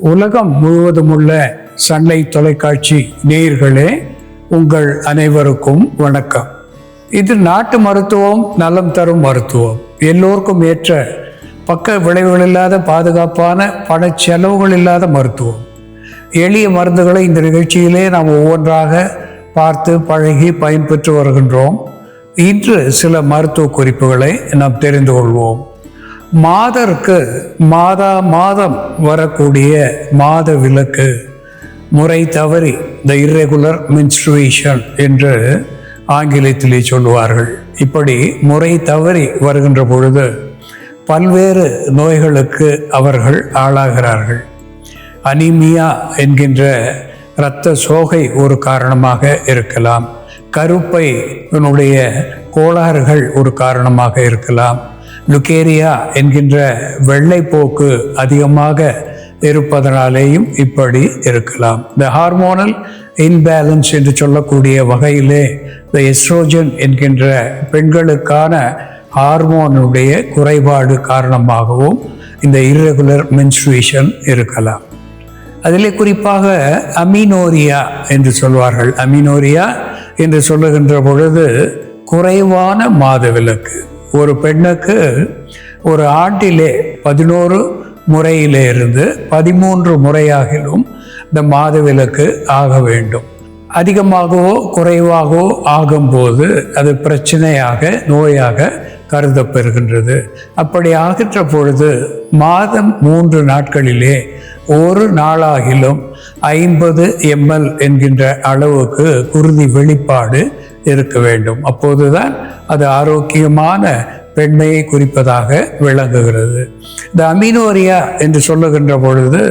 உலகம் முழுவதும் உள்ள சன்லை தொலைக்காட்சி நேயர்களே உங்கள் அனைவருக்கும் வணக்கம். இது நாட்டு மருத்துவம் நலம் தரும் மருத்துவம். எல்லோருக்கும் ஏற்ற பக்க விளைவுகள் இல்லாத பாதுகாப்பான பண செலவுகள் இல்லாத மருத்துவம். எளிய மருந்துகளை இந்த நிகழ்ச்சியிலே நாம் ஒவ்வொன்றாக பார்த்து பழகி பயன்பெற்று வருகின்றோம். இன்று சில மருத்துவ குறிப்புகளை நாம் தெரிந்து கொள்வோம். மாதருக்கு மாதா மாதம் வரக்கூடிய மாத விலக்கு முறை தவறி த இர்ரெகுலர் menstruation என்று ஆங்கிலத்திலே சொல்லுவார்கள். இப்படி முறை தவறி வருகின்ற பொழுது பல்வேறு நோய்களுக்கு அவர்கள் ஆளாகிறார்கள். அனிமியா என்கின்ற இரத்த சோகை ஒரு காரணமாக இருக்கலாம். கருப்பை கோளாறுகள் ஒரு காரணமாக இருக்கலாம். லுக்கேரியா என்கின்ற வெள்ளைப்போக்கு அதிகமாக இருப்பதனாலேயும் இப்படி இருக்கலாம். இந்த ஹார்மோனல் இன்பேலன்ஸ் என்று சொல்லக்கூடிய வகையிலே இந்த எஸ்ட்ரோஜன் என்கின்ற பெண்களுக்கான ஹார்மோனுடைய குறைபாடு காரணமாகவும் இந்த இர்ரெகுலர் மென்ஸ்ட்ரேஷன் இருக்கலாம். அதிலே குறிப்பாக அமினோரியா என்று சொல்வார்கள். அமினோரியா என்று சொல்லுகின்ற பொழுது குறைவான மாதவிலக்கு. ஒரு பெண்ணுக்கு ஒரு ஆண்டிலே பதினோரு முறையிலே இருந்து பதிமூன்று முறையாகிலும் இந்த மாதவிலக்கு ஆக வேண்டும். அதிகமாகவோ குறைவாகவோ ஆகும்போது அது பிரச்சனையாக நோயாக கருதப்பெறுகின்றது. அப்படி ஆகின்ற பொழுது மாதம் மூன்று நாட்களிலே ஒரு நாளாகிலும் ஐம்பது எம்எல் என்கின்ற அளவுக்கு குருதி வெளிப்பாடு இருக்க வேண்டும். அப்போதுதான் அது ஆரோக்கியமான பெண்மையை குறிப்பதாக விளங்குகிறது. இந்த அமினோரியா என்று சொல்லுகின்ற பொழுது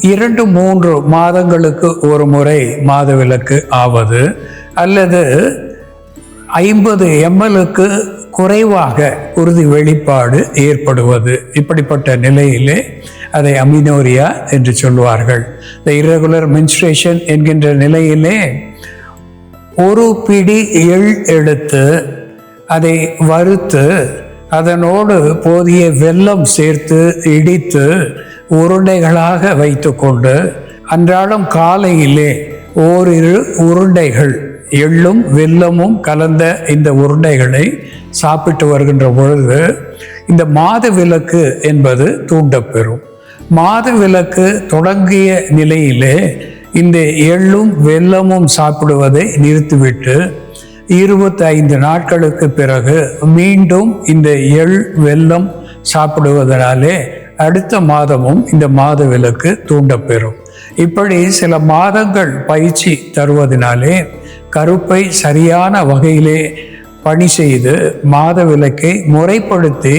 இரண்டு மூன்று மாதங்களுக்கு ஒரு முறை மாதவிலக்கு ஆவது அல்லது ஐம்பது எம்எல்லுக்கு குறைவாக உறுதி வெளிப்பாடு ஏற்படுவது. இப்படிப்பட்ட நிலையிலே அதை அமினோரியா என்று சொல்வார்கள். இந்த இரகுலர் மென்ஸ்ட்ரேஷன் என்கின்ற நிலையிலே ஒரு பிடி எள் எடுத்து அதை வறுத்து அதனோடு போதிய வெல்லம் சேர்த்து இடித்து உருண்டைகளாக வைத்துக்கொண்டு அன்றாடம் காலையிலே ஓரிரு உருண்டைகள் எள்ளும் வெல்லமும் கலந்த இந்த உருண்டைகளை சாப்பிட்டு வருகின்ற பொழுது இந்த மாத விளக்கு என்பது தூண்டப்பெறும். மாத விளக்கு தொடங்கிய நிலையிலே இந்த எள்ளும் வெல்லமும் சாப்பிடுவதை நிறுத்திவிட்டு இருபத்தி ஐந்து நாட்களுக்கு பிறகு மீண்டும் இந்த எள் வெல்லம் சாப்பிடுவதனாலே அடுத்த மாதமும் இந்த மாத விளக்கு தூண்டப்பெறும். இப்படி சில மாதங்கள் பயிற்சி தருவதனாலே கருப்பை சரியான வகையிலே பணி செய்து மாத விலக்கை முறைப்படுத்தி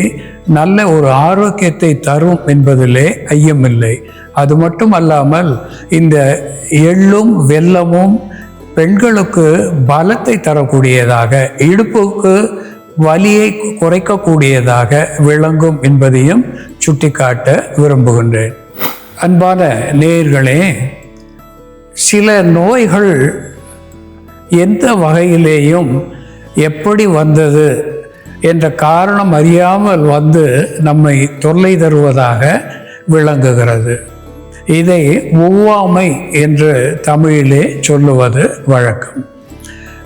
நல்ல ஒரு ஆரோக்கியத்தை தரும் என்பதிலே ஐயமில்லை. அது மட்டும் அல்லாமல் இந்த எள்ளும் வெள்ளமும் பெண்களுக்கு பலத்தை தரக்கூடியதாக இடுப்புக்கு வலியை குறைக்கக்கூடியதாக விளங்கும் என்பதையும் சுட்டிக்காட்ட விரும்புகின்றேன். அன்பான நேயர்களே சில நோய்கள் எந்த வகையிலேயும் எப்படி வந்தது என்ற காரணம் அறியாமல் வந்து நம்மை தொல்லை தருவதாக விளங்குகிறது. இதை ஒவ்வாமை என்று தமிழிலே சொல்லுவது வழக்கம்.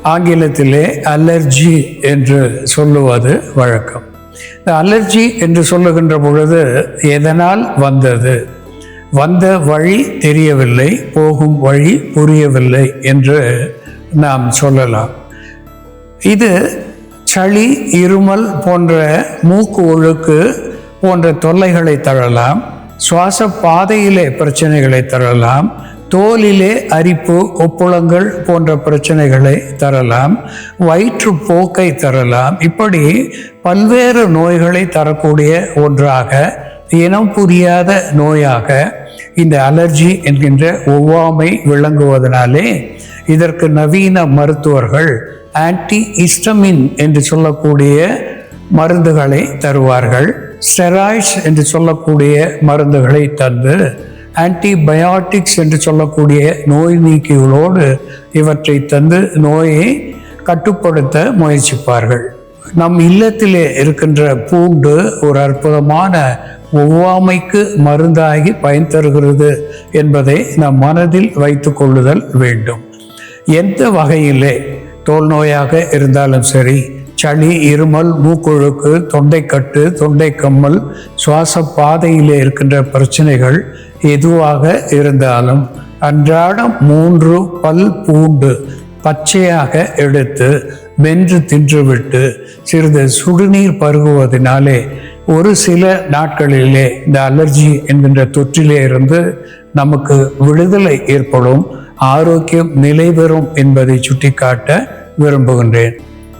ஆங்கிலத்திலே அலர்ஜி என்று சொல்லுவது வழக்கம். இந்த அலர்ஜி என்று சொல்லுகின்ற பொழுது எதனால் வந்தது? வந்த வழி தெரியவில்லை போகும் வழி புரியவில்லை என்று நாம் சொல்லலாம். இது சளி இருமல் போன்ற மூக்கு ஒழுக்கு போன்ற தொல்லைகளை தரலாம் சுவாச பாதையிலே பிரச்சனைகளை தரலாம் தோலிலே அரிப்பு கொப்புளங்கள் போன்ற பிரச்சனைகளை தரலாம் வயிற்றுப்போக்கை தரலாம். இப்படி பல்வேறு நோய்களை தரக்கூடிய ஒன்றாக இனம் புரியாத நோயாக இந்த அலர்ஜி என்கின்ற ஒவ்வாமை விளங்குவதனாலே இதற்கு நவீன மருத்துவர்கள் ஆன்டி இஸ்டமின் என்று சொல்லக்கூடிய மருந்துகளை தருவார்கள். ஸ்டெராய்ட்ஸ் என்று சொல்லக்கூடிய மருந்துகளை தந்து ஆன்டிபயாட்டிக்ஸ் என்று சொல்லக்கூடிய நோய் நீக்கிகளோடு இவற்றை தந்து நோயை கட்டுப்படுத்த முயற்சிப்பார்கள். நம் இல்லத்திலே இருக்கின்ற பூண்டு ஒரு அற்புதமான ஒவ்வாமைக்கு மருந்தாகி பயன் தருகிறது என்பதை நம் மனதில் வைத்து கொள்ளுதல் வேண்டும். எந்த வகையிலே தோல் நோயாக இருந்தாலும் சரி சளி இருமல் மூக்குழுக்கு தொண்டைக்கட்டு தொண்டை கம்மல் சுவாச பாதையிலே இருக்கின்ற பிரச்சனைகள் எதுவாக இருந்தாலும் அன்றாடம் மூன்று பல் பூண்டு பச்சையாக எடுத்து மென்று தின்றுவிட்டு சிறிது சுடுநீர் பருகுவதனாலே ஒரு சில நாட்களிலே இந்த அலர்ஜி என்கின்ற தொற்றிலே இருந்து நமக்கு விடுதலை ஏற்படும் ஆரோக்கியம் நிலை பெறும் என்பதை சுட்டிக்காட்ட விரும்புகின்றேன்.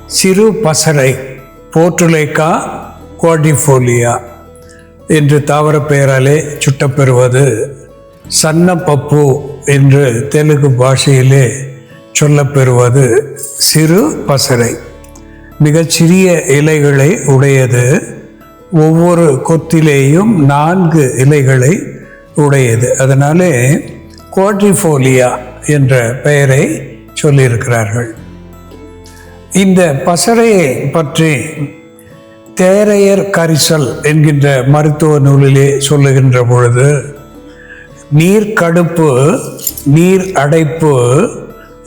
சிறு பசறை போர்ட்டுலேக்கா குவாடிஃபோலியா என்று தாவர பெயராலே சுட்டப்பெறுவது சன்னப்பப்பு என்று தெலுங்கு பாஷையிலே சொல்லப்பெறுவது சிறு பசறை. மிகச்சிறிய இலைகளை உடையது ஒவ்வொரு கொத்திலேயும் நான்கு இலைகளை உடையது. அதனாலே குவாட்ரிஃபோலியா என்ற பெயரை சொல்லியிருக்கிறார்கள். இந்த பசறையை பற்றி தேரையர் கரிசல் என்கின்ற மருத்துவ நூலிலே சொல்லுகின்ற பொழுது நீர் கடுப்பு நீர் அடைப்பு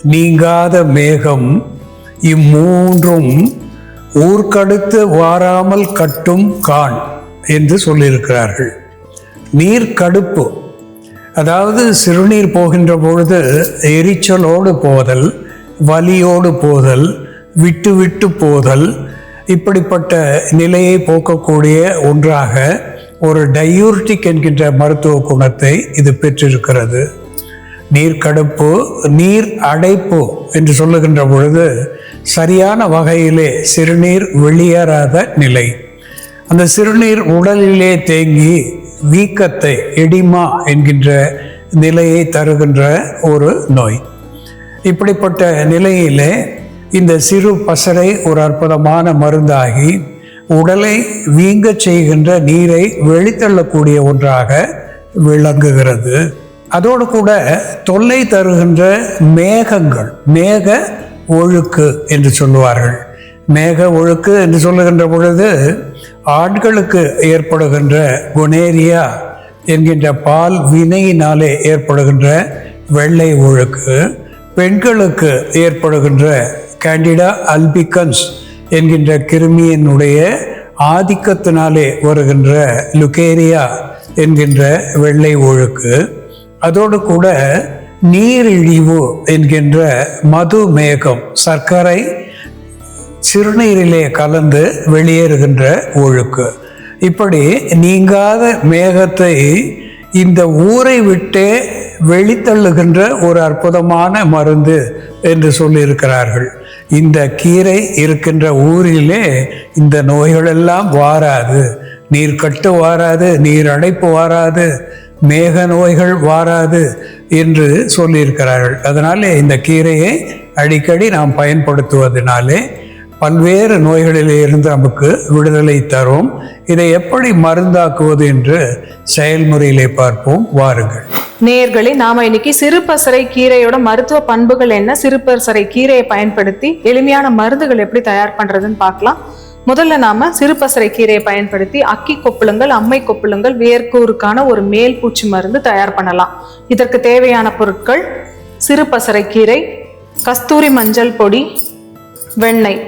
நீங்காத மேகம் இம்மூன்றும் ஊர்க்கடுத்து வாராமல் கட்டும் கான் என்று சொல்லியிருக்கிறார்கள். நீர் கடுப்பு அதாவது சிறுநீர் போகின்ற பொழுது எரிச்சலோடு போதல் வலியோடு போதல் விட்டு விட்டு போதல் இப்படிப்பட்ட நிலையை போக்கக்கூடிய ஒன்றாக ஒரு டயூர்டிக் என்கின்ற மருத்துவ குணத்தை இது பெற்றிருக்கிறது. நீர் கடுப்பு நீர் அடைப்பு என்று சொல்லுகின்ற பொழுது சரியான வகையிலே சிறுநீர் வெளியேறாத நிலை. அந்த சிறுநீர் உடலிலே தேங்கி வீக்கத்தை எடிமா என்கின்ற நிலையை தருகின்ற ஒரு நோய். இப்படிப்பட்ட நிலையிலே இந்த சிறு பசரை ஒரு அற்புதமான மருந்தாகி உடலை வீங்கச் செய்கின்ற நீரை வெளித்தள்ளக்கூடிய ஒன்றாக விளங்குகிறது. அதோடு கூட தொல்லை தருகின்ற மேகங்கள் மேக ஒழுக்கு என்று சொல்லுவார்கள். மேக ஒழுக்கு என்று சொல்லுகின்ற பொழுது ஆண்களுக்கு ஏற்படுகின்ற குனேரியா என்கின்ற பால் வினையினாலே ஏற்படுகின்ற வெள்ளை ஒழுக்கு பெண்களுக்கு ஏற்படுகின்ற கேண்டிடா அல்பிகன்ஸ் என்கின்ற கிருமியினுடைய ஆதிக்கத்தினாலே வருகின்ற லுகேரியா என்கின்ற வெள்ளை ஒழுக்கு. அதோடு கூட நீரிழிவு என்கின்ற மது மேகம் சர்க்கரை சிறுநீரிலே கலந்து வெளியேறுகின்ற ஒழுக்கு. இப்படி நீங்காத மேகத்தை இந்த ஊரை விட்டே வெளித்தள்ளுகின்ற ஒரு அற்புதமான மருந்து என்று சொல்லியிருக்கிறார்கள். இந்த கீரை இருக்கின்ற ஊரிலே இந்த நோய்களெல்லாம் வாராது. நீர் கட்டு வாராது நீர் அடைப்பு வாராது மேக நோய்கள் வாராது. என்று சொல்லியிருக்கிறார்கள். அதனாலே இந்த கீரையை அடிக்கடி நாம் பயன்படுத்துவதனாலே பல்வேறு நோய்களிலே இருந்து நமக்கு விடுதலை தரும். இதை எப்படி மருந்தாக்குவது என்று செயல்முறையிலே பார்ப்போம். வாருங்கள். நேயர்களே நாம இன்னைக்கு சிறுபசறை கீரையோட மருத்துவ பண்புகள் என்ன? சிறுபசறை கீரையை பயன்படுத்தி எளிமையான மருந்துகள் எப்படி தயார் பண்றதுன்னு பார்க்கலாம். முதல்ல நாம சிறுபசரை கீரையை பயன்படுத்தி அக்கி கொப்புளங்கள் அம்மை கொப்புளங்கள் வேர்க்கூருக்கான ஒரு மேல் பூச்சி மருந்து தயார் பண்ணலாம். இதற்கு தேவையான பொருட்கள் சிறுபசரை கீரை கஸ்தூரி மஞ்சள் பொடி வெண்ணெய்.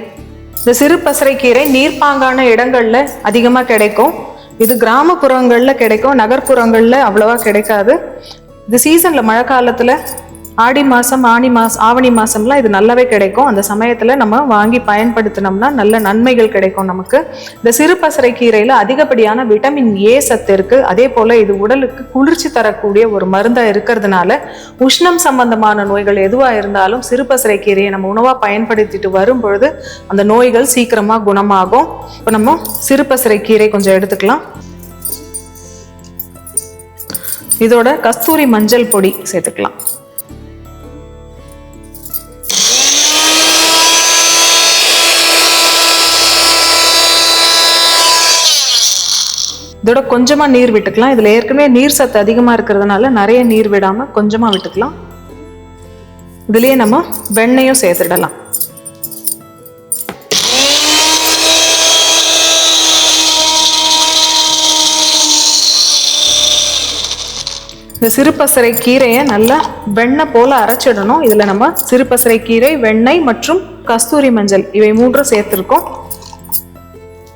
இந்த சிறுபசறை கீரை நீர்ப்பாங்கான இடங்கள்ல அதிகமாக கிடைக்கும். இது கிராமப்புறங்கள்ல கிடைக்கும் நகர்ப்புறங்கள்ல அவ்வளவா கிடைக்காது. இது சீசன்ல மழை காலத்துல ஆடி மாதம் ஆனி மாசம் ஆவணி மாதம்லாம் இது நல்லாவே கிடைக்கும். அந்த சமயத்தில் நம்ம வாங்கி பயன்படுத்தினோம்னா நல்ல நன்மைகள் கிடைக்கும் நமக்கு. இந்த சிறுபசறை கீரையில் அதிகப்படியான விட்டமின் ஏ சத்து இருக்குது அதே போல் இது உடலுக்கு குளிர்ச்சி தரக்கூடிய ஒரு மருந்தாக இருக்கிறதுனால உஷ்ணம் சம்பந்தமான நோய்கள் எதுவாக இருந்தாலும் சிறுபசறை கீரையை நம்ம உணவாக பயன்படுத்திட்டு வரும் பொழுது அந்த நோய்கள் சீக்கிரமாக குணமாகும். இப்போ நம்ம சிறுபசறை கீரை கொஞ்சம் எடுத்துக்கலாம். இதோட கஸ்தூரி மஞ்சள் பொடி சேர்த்துக்கலாம். இதோட கொஞ்சமா நீர் விட்டுக்கலாம். இதுல ஏற்கனவே நீர் சத்து அதிகமா இருக்கிறதுனால நிறைய நீர் விடாம கொஞ்சமா விட்டுக்கலாம். இதுலேயே நம்ம வெண்ணையும் சேர்த்துடலாம். இந்த சிறுபசரை கீரையை நல்லா வெண்ணெய் போல அரைச்சிடணும். இதுல நம்ம சிறுபசரை கீரை வெண்ணெய் மற்றும் கஸ்தூரி மஞ்சள் இவை மூன்றும் சேர்த்துருக்கோம்.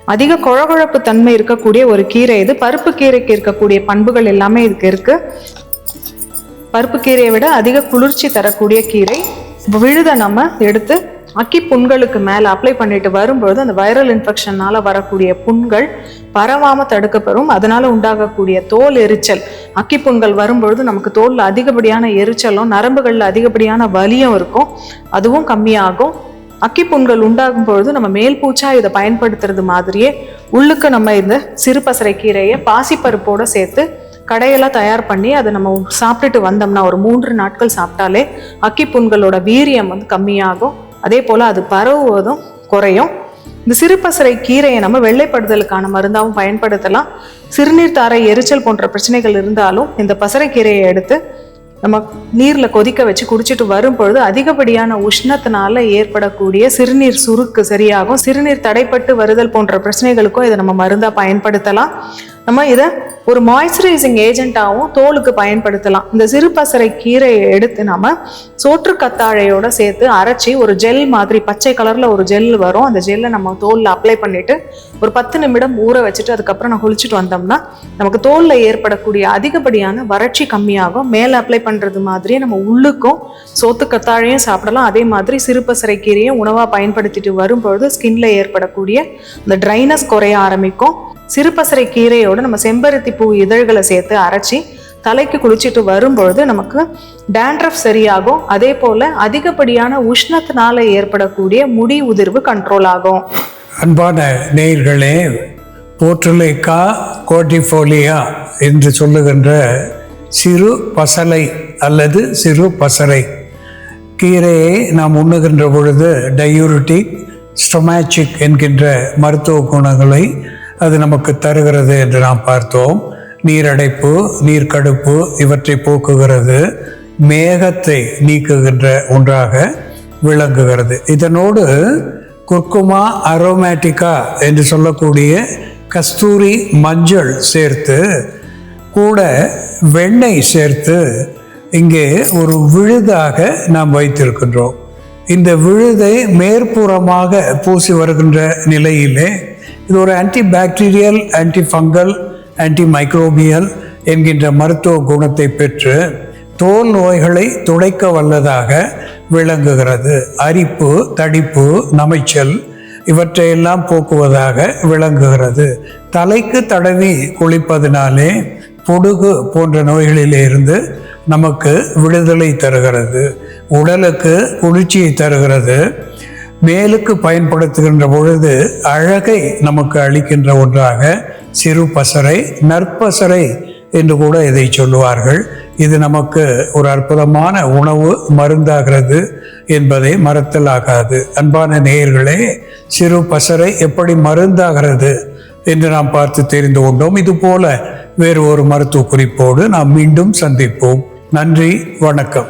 அதிக குழகுழப்பு தன்மை இருக்கக்கூடிய ஒரு கீரை இது. பருப்பு கீரைக்கு இருக்கக்கூடிய பண்புகள் எல்லாமே இதுக்கு இருக்கு. பருப்பு கீரையை விட அதிக குளிர்ச்சி தரக்கூடிய கீரை. விழுதை நம்ம எடுத்து அக்கி புண்களுக்கு மேலே அப்ளை பண்ணிட்டு வரும்பொழுது அந்த வைரல் இன்ஃபெக்ஷனால வரக்கூடிய புண்கள் பரவாமல் தடுக்கப்பெறும். அதனால உண்டாகக்கூடிய தோல் எரிச்சல். அக்கி புண்கள் வரும்பொழுது நமக்கு தோலில் அதிகப்படியான எரிச்சலும் நரம்புகளில் அதிகப்படியான வலியும் இருக்கும். அதுவும் கம்மியாகும். அக்கி புண்கள் உண்டாகும் பொழுது நம்ம மேல் பூச்சா இதை பயன்படுத்துறது மாதிரியே உள்ளுக்கு நம்ம இந்த சிறுபசரை கீரையை பாசிப்பருப்போட சேர்த்து கடையெல்லாம் தயார் பண்ணி அதை நம்ம சாப்பிட்டுட்டு வந்தோம்னா ஒரு மூன்று நாட்கள் சாப்பிட்டாலே அக்கி புண்களோட வீரியம் வந்து கம்மியாகும். அதே போல் அது பரவுவதும் குறையும். இந்த சிறுபசரை கீரையை நம்ம வெள்ளைப்படுதலுக்கான மருந்தாகவும் பயன்படுத்தலாம். சிறுநீர் தாரை எரிச்சல் போன்ற பிரச்சனைகள் இருந்தாலும் இந்த பசரைக்கீரையை எடுத்து நம்ம நீரில் கொதிக்க வச்சு குடிச்சிட்டு வரும் பொழுது அதிகப்படியான உஷ்ணத்தினால ஏற்படக்கூடிய சிறுநீர் சுருக்கு சரியாகும். சிறுநீர் தடைப்பட்டு வருதல் போன்ற பிரச்சனைகளுக்கும் இதை நம்ம மருந்தாக பயன்படுத்தலாம். நம்ம இதை ஒரு மாய்ஸ்சரைசிங் ஏஜென்ட்டாகவும் தோலுக்கு பயன்படுத்தலாம். இந்த சிறு பசரை கீரையை எடுத்து நம்ம சோற்று கத்தாழையோட சேர்த்து அரைச்சி ஒரு ஜெல் மாதிரி பச்சை கலரில் ஒரு ஜெல் வரும். அந்த ஜெல்லை நம்ம தோலில் அப்ளை பண்ணிட்டு ஒரு பத்து நிமிடம் ஊற வச்சுட்டு அதுக்கப்புறம் நான் குளிச்சுட்டு வந்தோம்னா நமக்கு தோலில் ஏற்படக்கூடிய அதிகப்படியான வறட்சி கம்மியாகும். மேலே அப்ளை பண்ணுறது மாதிரியே நம்ம உள்ளுக்கும் சோத்து கத்தாழையும் சாப்பிடலாம். அதே மாதிரி சிறுபசரை கீரையும் உணவாக பயன்படுத்திட்டு வரும்பொழுது ஸ்கின்ல ஏற்படக்கூடிய அந்த ட்ரைனஸ் குறைய ஆரம்பிக்கும். சிறுபசரை கீரையோடு நம்ம செம்பருத்தி பூ இதழ்களை சேர்த்து அரைச்சி தலைக்கு குளிச்சுட்டு வரும்பொழுது நமக்கு டேண்ட்ரஃப் சரியாகும். அதே போல் அதிகப்படியான உஷ்ணத்தினால ஏற்படக்கூடிய முடி உதிர்வு கண்ட்ரோல் ஆகும். அன்பான நேயர்களே போற்றுலைக்கா கோட்டிஃபோலியா என்று சொல்லுகின்ற சிறு பசலை அல்லது சிறு பசலை கீரையை நாம் உண்ணுகின்ற பொழுது டயூரிட்டிக் ஸ்டொமேச்சிக் என்கின்ற மருத்துவ குணங்களை அது நமக்கு தருகிறது என்று நாம் பார்த்தோம். நீரடைப்பு நீர்க்கடுப்பு இவற்றை போக்குகிறது. மேகத்தை நீக்குகின்ற ஒன்றாக விளங்குகிறது. இதனோடு குர்குமா அரோமேட்டிக்கா என்று சொல்லக்கூடிய கஸ்தூரி மஞ்சள் சேர்த்து கூட வெண்ணெய் சேர்த்து இங்கே ஒரு விழுதாக நாம் வைத்திருக்கின்றோம். இந்த விழுதை மேற்புறமாக பூசி வருகின்ற நிலையிலே இது ஒரு anti bacterial anti fungal anti microbial என்கின்ற மருத்துவ குணத்தை பெற்று தோல் நோய்களை துடைக்க வல்லதாக விளங்குகிறது. அரிப்பு தடிப்பு நமைச்சல் இவற்றையெல்லாம் போக்குவதாக விளங்குகிறது. தலைக்கு தடவி குளிப்பதினாலே பொடுகு போன்ற நோய்களிலிருந்து நமக்கு விடுதலை தருகிறது. உடலுக்கு குளிர்ச்சியை தருகிறது. மேலுக்கு பயன்படுத்துகின்ற பொழுது அழகை நமக்கு அளிக்கின்ற ஒன்றாக சிறு பசறை நற்பசறை என்று கூட இதை சொல்லுவார்கள். இது நமக்கு ஒரு அற்புதமான உணவு மருந்தாகிறது என்பதை மறத்தல் ஆகாது. அன்பான நேயர்களே சிறு பசறை எப்படி மருந்தாகிறது என்று நாம் பார்த்து தெரிந்து கொண்டோம். இது போல வேறு ஒரு மருத்துவ குறிப்போடு நாம் மீண்டும் சந்திப்போம். நன்றி வணக்கம்.